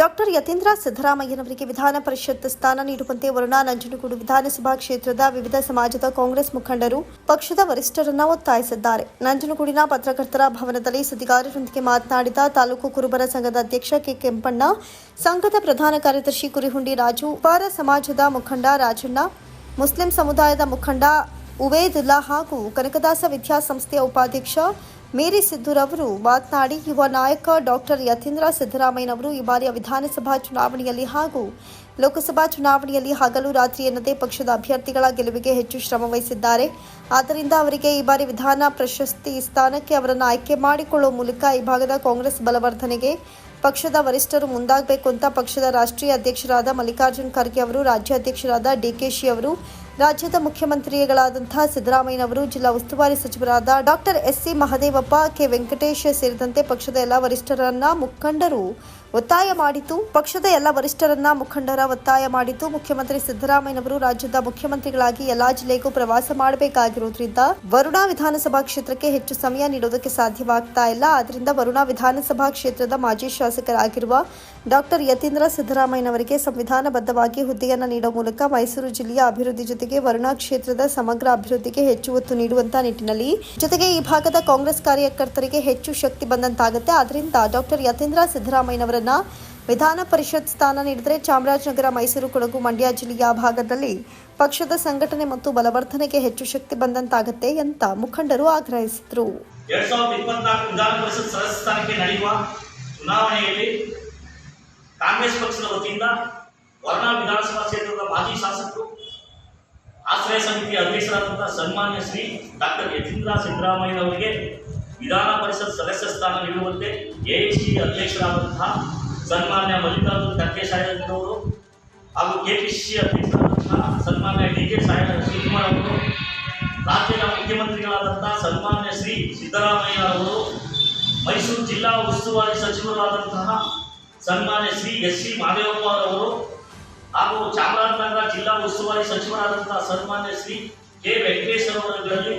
Doctor Yathindra ಸಿದ್ದರಾಮಯ್ಯನವರಿಗೆ ವಿಧಾನ ಪರಿಷತ್ ಸ್ಥಾನ ನೀಡುವಂತೆ ವರುಣಾ ನಂಜನಗೂಡು ವಿಧಾನಸಭಾ ಕ್ಷೇತ್ರದ ವಿವಿಧ ಸಮಾಜದ ಕಾಂಗ್ರೆಸ್ ಮುಖಂಡರು ಪಕ್ಷದ ವರಿಷ್ಠರನ್ನ ಒತ್ತಾಯಿಸಿದ್ದಾರೆ. ನಂಜನಗೂಡಿನ ಪತ್ರಕರ್ತರ ಭವನದಲ್ಲಿ ಸುದ್ದಿಗಾರರೊಂದಿಗೆ ಮಾತನಾಡಿದ ತಾಲೂಕು ಕುರುಬರ ಸಂಘದ ಅಧ್ಯಕ್ಷ ಕೆ. ಕೆಂಪಣ್ಣ, ಸಂಘದ ಪ್ರಧಾನ ಕಾರ್ಯದರ್ಶಿ ಕುರಿಹುಂಡಿ ರಾಜು, ಉಪಾರ ಸಮಾಜದ ಮುಖಂಡ ರಾಜಣ್ಣ, ಮುಸ್ಲಿಂ ಸಮುದಾಯದ ಮುಖಂಡ ಉವೇದುಲ್ಲಾ ಹಾಗೂ ಕನಕದಾಸ ವಿದ್ಯಾಸಂಸ್ಥೆಯ ಉಪಾಧ್ಯಕ್ಷ ಮೇರಿ ಸಿದ್ದುರವರು ಮಾತನಾಡಿ, ಯುವ ನಾಯಕ ಡಾಕ್ಟರ್ ಯತೀಂದ್ರ ಸಿದ್ದರಾಮಯ್ಯನವರು ಈ ಬಾರಿಯ ವಿಧಾನಸಭಾ ಚುನಾವಣೆಯಲ್ಲಿ ಹಾಗೂ ಲೋಕಸಭಾ ಚುನಾವಣೆಯಲ್ಲಿ ಹಗಲು ರಾತ್ರಿ ಎನ್ನದೇ ಪಕ್ಷದ ಅಭ್ಯರ್ಥಿಗಳ ಗೆಲುವಿಗೆ ಹೆಚ್ಚು ಶ್ರಮ ವಹಿಸಿದ್ದಾರೆ. ಆದ್ದರಿಂದ ಅವರಿಗೆ ಈ ಬಾರಿ ವಿಧಾನ ಪ್ರಶಸ್ತಿ ಸ್ಥಾನಕ್ಕೆ ಅವರನ್ನು ಆಯ್ಕೆ ಮಾಡಿಕೊಳ್ಳುವ ಮೂಲಕ ಈ ಭಾಗದ ಕಾಂಗ್ರೆಸ್ ಬಲವರ್ಧನೆಗೆ ಪಕ್ಷದ ವರಿಷ್ಠರು ಮುಂದಾಗಬೇಕು ಅಂತ ಪಕ್ಷದ ರಾಷ್ಟ್ರೀಯ ಅಧ್ಯಕ್ಷರಾದ ಮಲ್ಲಿಕಾರ್ಜುನ್ ಖರ್ಗೆ ಅವರು, ರಾಜ್ಯಾಧ್ಯಕ್ಷರಾದ ಡಿಕೆಶಿ ಅವರು ರಾಜ್ಯದ ಮುಖ್ಯಮಂತ್ರಿಗಳಾದಂತಹ ಸಿದ್ದರಾಮಯ್ಯನವರು ಜಿಲ್ಲಾ ಉಸ್ತುವಾರಿ ಸಚಿವರಾದ doctor S C Mahadevappa, K Venkatesh ಸೇರಿದಂತೆ ಪಕ್ಷದ ಎಲ್ಲ ವರಿಷ್ಠರನ್ನ ಮುಖಂಡರು ಒತ್ತಾಯ ಮಾಡಿತು. ಪಕ್ಷದ ಎಲ್ಲ ವರಿಷ್ಠರನ್ನ ಮುಖಂಡರ ಒತ್ತಾಯ ಮಾಡಿತು. ಮುಖ್ಯಮಂತ್ರಿ ಸಿದ್ದರಾಮಯ್ಯನವರು ರಾಜ್ಯದ ಮುಖ್ಯಮಂತ್ರಿಗಳಾಗಿ ಎಲ್ಲಾ ಜಿಲ್ಲೆಗೂ ಪ್ರವಾಸ ಮಾಡಬೇಕಾಗಿರುವುದರಿಂದ ವರುಣಾ ವಿಧಾನಸಭಾ ಕ್ಷೇತ್ರಕ್ಕೆ ಹೆಚ್ಚು ಸಮಯ ನೀಡೋದಕ್ಕೆ ಸಾಧ್ಯವಾಗ್ತಾ ಇಲ್ಲ. ಆದ್ದರಿಂದ ವರುಣಾ ವಿಧಾನಸಭಾ ಕ್ಷೇತ್ರದ ಮಾಜಿ ಶಾಸಕರಾಗಿರುವ ಡಾಕ್ಟರ್ ಯತೀಂದ್ರ ಸಿದ್ದರಾಮಯ್ಯನವರಿಗೆ ಸಂವಿಧಾನಬದ್ಧವಾಗಿ ಹುದ್ದೆಯನ್ನು ನೀಡುವ ಮೂಲಕ ಮೈಸೂರು ಜಿಲ್ಲೆಯ ಅಭಿವೃದ್ಧಿ ಜೊತೆಗೆ ವರುಣಾ ಕ್ಷೇತ್ರದ ಸಮಗ್ರ ಅಭಿವೃದ್ಧಿಗೆ ಹೆಚ್ಚು ಒತ್ತು ನೀಡುವಂತಹ ನಿಟ್ಟಿನಲ್ಲಿ. ಜೊತೆಗೆ ಈ ಭಾಗದ ಕಾಂಗ್ರೆಸ್ ಕಾರ್ಯಕರ್ತರಿಗೆ ಹೆಚ್ಚು ಶಕ್ತಿ ಬಂದಂತಾಗುತ್ತೆ. ಆದ್ರಿಂದ ಡಾಕ್ಟರ್ ಯತೀಂದ್ರ ಸಿದ್ದರಾಮಯ್ಯನವರನ್ನ ವಿಧಾನ ಪರಿಷತ್ ಸ್ಥಾನ ನೀಡಿದರೆ ಚಾಮರಾಜನಗರ, ಮೈಸೂರು, ಕೊಡಗು, ಮಂಡ್ಯ ಜಿಲ್ಲೆಯ ಭಾಗದಲ್ಲಿ ಪಕ್ಷದ ಸಂಘಟನೆ ಮತ್ತು ಬಲವರ್ಧನೆಗೆ ಹೆಚ್ಚು ಶಕ್ತಿ ಬಂದಂತಾಗುತ್ತೆ ಅಂತ ಮುಖಂಡರು ಆಗ್ರಹಿಸಿದರು. ಚುನಾವಣೆಯಲ್ಲಿ ಕಾಂಗ್ರೆಸ್ ಪಕ್ಷದ ವತಿಯಿಂದ ವರ್ಣ ವಿಧಾನಸಭಾ ಕ್ಷೇತ್ರದ ಮಾಜಿ ಶಾಸಕರು ಆಶ್ರಯ ಸಮಿತಿ ಅಧ್ಯಕ್ಷರಾದಂತಹ ಸನ್ಮಾನ್ಯ ಶ್ರೀ ಡಾಕ್ಟರ್ ಯತೀಂದ್ರ ಸಿದ್ದರಾಮಯ್ಯನವರಿಗೆ ವಿಧಾನ ಪರಿಷತ್ ಸದಸ್ಯ ಸ್ಥಾನ ನೀಡುವಂತೆ ಎಐಸಿ ಅಧ್ಯಕ್ಷರಾದಂತಹ ಸನ್ಮಾನ್ಯ ಮಲ್ಲಿಕಾರ್ಜುನ್ ಖರ್ಗೆ ಸಾಹೇಬ್ರವರು ಹಾಗೂ ಕೆಪಿಸಿಸಿ ಅಧ್ಯಕ್ಷರಾದಂತಹ ಸನ್ಮಾನ್ಯ ಡಿ ಕೆ ಸಾಹೇಬ್ ಶಿವಕುಮಾರ್ ಅವರು, ರಾಜ್ಯದ ಮುಖ್ಯಮಂತ್ರಿಗಳಾದಂತಹ ಸನ್ಮಾನ್ಯ ಶ್ರೀ ಸಿದ್ದರಾಮಯ್ಯ ಅವರು, ಮೈಸೂರು ಜಿಲ್ಲಾ ಉಸ್ತುವಾರಿ ಸಚಿವರಾದಂತಹ ಸನ್ಮಾನ್ಯ ಶ್ರೀ ಎಸ್ ಸಿ ಮಹದೇವಪ್ಪ ಅವರು ಹಾಗೂ ಚಾಮರಾಜನಗರ ಜಿಲ್ಲಾ ಉಸ್ತುವಾರಿ ಸಚಿವರಾದಂತಹ ಸನ್ಮಾನ್ಯ ಶ್ರೀ ಕೆ ವೆಂಕಟೇಶ್ವರ ಅವರಲ್ಲಿ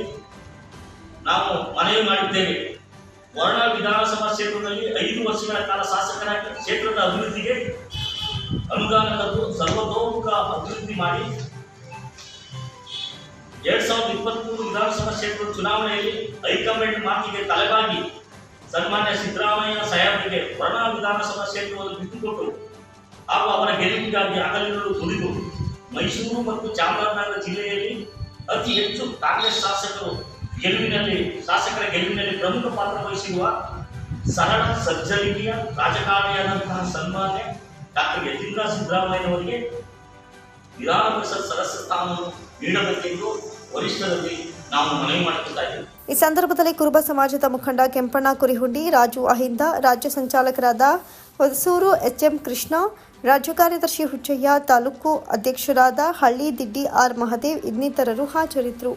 ನಾವು ಮನವಿ ಮಾಡಿದ್ದೇವೆ. ವರ್ಣ ವಿಧಾನಸಭಾ ಕ್ಷೇತ್ರದಲ್ಲಿ ಐದು ವರ್ಷಗಳ ಕಾಲ ಶಾಸಕರಾಗಿ ಕ್ಷೇತ್ರದ ಅಭಿವೃದ್ಧಿಗೆ ಅನುದಾನ ತಂದು ಸರ್ವತೋಮುಖ ಅಭಿವೃದ್ಧಿ ಮಾಡಿ ಎರಡ್ ಸಾವಿರದ ಇಪ್ಪತ್ಮೂರು ವಿಧಾನಸಭಾ ಕ್ಷೇತ್ರದ ಚುನಾವಣೆಯಲ್ಲಿ ಹೈಕಮಾಂಡ್ ಮಾತಿಗೆ ತಲೆಬಾಗಿ ಸನ್ಮಾನ್ಯ ಸಿದ್ದರಾಮಯ್ಯ ಸಾಹೇಬರಿಗೆ ವರ್ಣ ವಿಧಾನಸಭಾ ಕ್ಷೇತ್ರವನ್ನು ಬಿಟ್ಟುಕೊಟ್ಟು ಹಾಗೂ ಅವರ ಗೆಲುವಿಗಾಗಿ ಹಗಲಿರುಳು ತುಳಿದು ಮೈಸೂರು ಮತ್ತು ಚಾಮರಾಜನಗರ ಜಿಲ್ಲೆಯಲ್ಲಿ ಅತಿ ಹೆಚ್ಚು ಕಾಂಗ್ರೆಸ್ ಶಾಸಕರು ಗೆಲುವಿನಲ್ಲಿ, ಶಾಸಕರ ಗೆಲುವಿನಲ್ಲಿ ಪ್ರಮುಖ ಪಾತ್ರ ವಹಿಸಿರುವ ಸರಳ ಸಜ್ಜನಿಕೆಯ ರಾಜಕಾರಣಿಯಾದಂತಹ ಸನ್ಮಾನ್ಯ ಡಾಕ್ಟರ್ ಯತೀಂದ್ರ ಸಿದ್ದರಾಮಯ್ಯನವರಿಗೆ ವಿಧಾನ ಪರಿಷತ್ ಸದಸ್ಯ ಸ್ಥಾನವನ್ನು ನೀಡಬೇಕೆಂದು ವರಿಷ್ಠರಲ್ಲಿ ನಾವು ಮನವಿ ಮಾಡುತ್ತಾ ಇದ್ದೇವೆ. ಈ ಸಂದರ್ಭದಲ್ಲಿ ಕುರುಬ ಸಮಾಜದ ಮುಖಂಡ ಕೆಂಪಣ್ಣ ಕುರಿಹುಂಡಿ, ರಾಜು ಅಹಿಂದ, ರಾಜ್ಯ ಸಂಚಾಲಕರಾದ ಹೊಸೂರು ಎಚ್ಎಂ ಕೃಷ್ಣ ರಾಜ್ಯ ಕಾರ್ಯದರ್ಶಿ ಹುಚ್ಚಯ್ಯ ತಾಲೂಕು ಅಧ್ಯಕ್ಷರಾದ ಹಳ್ಳಿ ದಿಡ್ಡಿ ಆರ್ ಮಹದೇವ್ ಇನ್ನಿತರರು ಹಾಜರಿದ್ದರು.